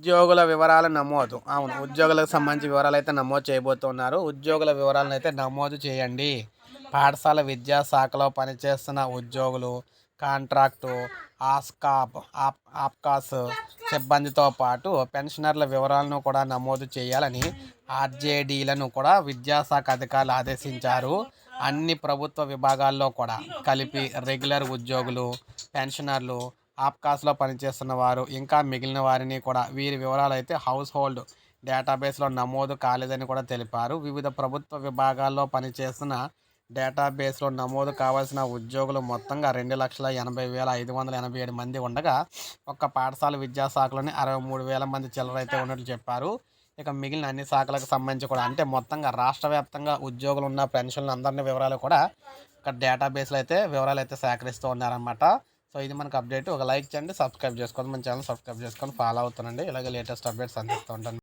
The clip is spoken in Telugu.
ఉద్యోగుల వివరాల నమోదు. అవును ఉద్యోగులకు సంబంధించి వివరాలు అయితే నమోదు చేయబోతున్నారు. ఉద్యోగుల వివరాలను అయితే నమోదు చేయండి. పాఠశాల విద్యా శాఖలో పనిచేస్తున్న ఉద్యోగులు కాంట్రాక్టు ఆస్కాప్ ఆప్ ఆప్కాస్ సిబ్బందితో పాటు పెన్షనర్ల వివరాలను కూడా నమోదు చేయాలని ఆర్జేడీలను కూడా విద్యాశాఖ అధికారులు ఆదేశించారు. అన్ని ప్రభుత్వ విభాగాల్లో కూడా కలిపి రెగ్యులర్ ఉద్యోగులు పెన్షనర్లు ఆప్కాస్లో పనిచేస్తున్న వారు ఇంకా మిగిలిన వారిని కూడా వీరి వివరాలు అయితే హౌస్ హోల్డ్ డేటాబేస్లో నమోదు కాలేదని కూడా తెలిపారు. వివిధ ప్రభుత్వ విభాగాల్లో పనిచేస్తున్న డేటాబేస్లో నమోదు కావాల్సిన ఉద్యోగులు మొత్తంగా రెండు లక్షల ఎనభై వేల ఐదు వందల ఎనభై ఏడు మంది ఉండగా ఒక్క పాఠశాల విద్యాశాఖలోని అరవై మూడు వేల మంది చిల్లర అయితే ఉన్నట్లు చెప్పారు. ఇక మిగిలిన అన్ని శాఖలకు సంబంధించి కూడా అంటే మొత్తంగా రాష్ట్ర వ్యాప్తంగా ఉద్యోగులు ఉన్న పెన్షన్లు అందరిని వివరాలు కూడా ఇక్కడ డేటాబేస్లో అయితే వివరాలు అయితే సేకరిస్తూ ఉన్నారన్నమాట. సో ఇది మనకు అప్డేట్. ఒక లైక్ చేయండి సబ్స్క్రైబ్ చేసుకోండి. మన ఛానల్ సబ్స్క్రైబ్ చేసుకొని ఫాలో అవుతానండి ఇలాగే లేటెస్ట్ అప్డేట్స్ అందిస్తూ ఉంటాను.